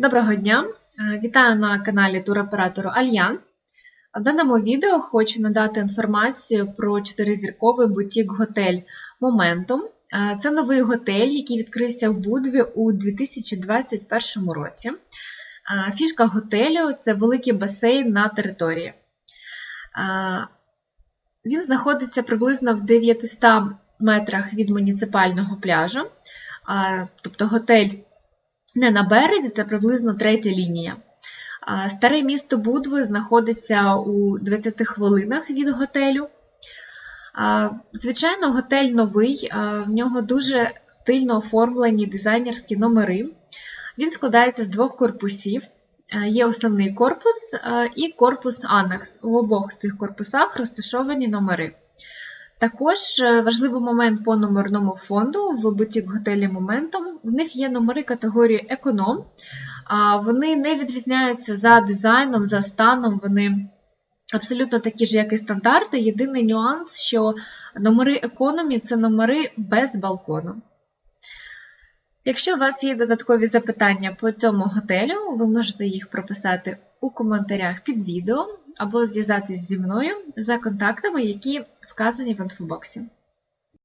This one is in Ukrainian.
Доброго дня! Е, Вітаю на каналі туроператору Альянс. В даному відео хочу надати інформацію про чотиризірковий бутік-готель Momentum. Е, Це новий готель, який відкрився в Будві у 2021 році. Е, Фішка готелю це великий басейн на території. Він знаходиться приблизно в 900 метрах від муніципального пляжу. Тобто готель не на березі, це приблизно третя лінія. Старе місто Будви знаходиться у 20 хвилинах від готелю. Звичайно, готель новий, в нього дуже стильно оформлені дизайнерські номери. Він складається з двох корпусів. Є основний корпус і корпус Анекс. У обох цих корпусах розташовані номери. Також е, важливий момент по номерному фонду в бутік-готелі Momentum. В них є номери категорії економ. Вони не відрізняються за дизайном, за станом. Вони абсолютно такі ж, як і стандарти. Єдиний нюанс, що номери економі це номери без балкону. Якщо у вас є додаткові запитання по цьому готелю, ви можете їх прописати у коментарях під відео або зв'язатись зі мною за контактами, які вказані в інфобоксі.